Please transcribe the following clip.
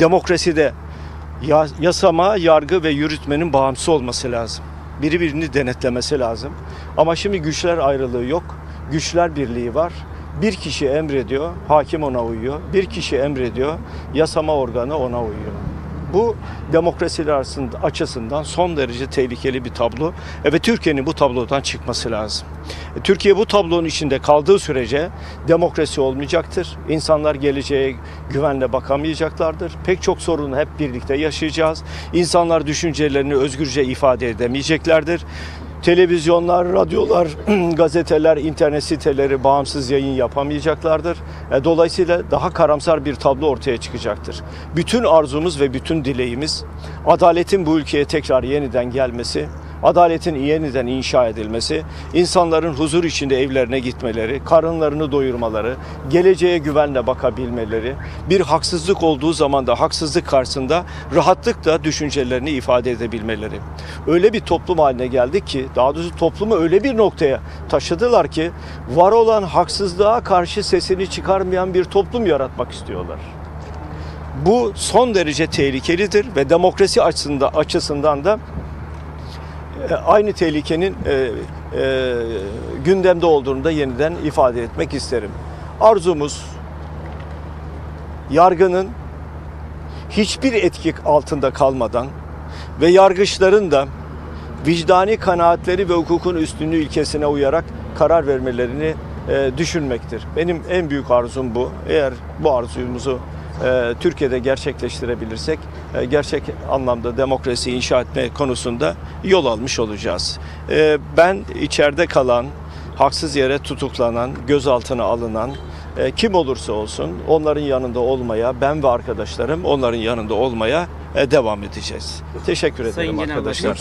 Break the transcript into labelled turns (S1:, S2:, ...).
S1: Demokraside ya- yasama, yargı ve yürütmenin bağımsız olması lazım. Biri birini denetlemesi lazım. Ama şimdi güçler ayrılığı yok. Güçler birliği var. Bir kişi emrediyor, hakim ona uyuyor. Bir kişi emrediyor, yasama organı ona uyuyor. Bu demokrasiler açısından son derece tehlikeli bir tablo. E, Ve Türkiye'nin bu tablodan çıkması lazım. E, Türkiye bu tablonun içinde kaldığı sürece demokrasi olmayacaktır. İnsanlar geleceğe güvenle bakamayacaklardır. Pek çok sorunu hep birlikte yaşayacağız. İnsanlar düşüncelerini özgürce ifade edemeyeceklerdir. Televizyonlar, radyolar, gazeteler, internet siteleri bağımsız yayın yapamayacaklardır. E, Dolayısıyla daha karamsar bir tablo ortaya çıkacaktır. Bütün arzumuz ve bütün dileğimiz adaletin bu ülkeye tekrar yeniden gelmesi, adaletin yeniden inşa edilmesi, insanların huzur içinde evlerine gitmeleri, karınlarını doyurmaları, geleceğe güvenle bakabilmeleri, bir haksızlık olduğu zaman da haksızlık karşısında rahatlıkla düşüncelerini ifade edebilmeleri. Öyle bir toplum haline geldik ki, daha doğrusu toplumu öyle bir noktaya taşıdılar ki, var olan haksızlığa karşı sesini çıkarmayan bir toplum yaratmak istiyorlar. Bu son derece tehlikelidir ve demokrasi açısından, açısından da aynı tehlikenin e, e, gündemde olduğunu da yeniden ifade etmek isterim. Arzumuz yargının hiçbir etki altında kalmadan ve yargıçların da vicdani kanaatleri ve hukukun üstünlüğü ilkesine uyarak karar vermelerini e, düşünmektir. Benim en büyük arzum bu. Eğer bu arzumuzu e, Türkiye'de gerçekleştirebilirsek e, gerçek anlamda demokrasi inşa etme konusunda yol almış olacağız. E, ben içeride kalan, haksız yere tutuklanan, gözaltına alınan e, kim olursa olsun onların yanında olmaya, ben ve arkadaşlarım onların yanında olmaya e, devam edeceğiz. Teşekkür ederim
S2: Sayın
S1: arkadaşlar.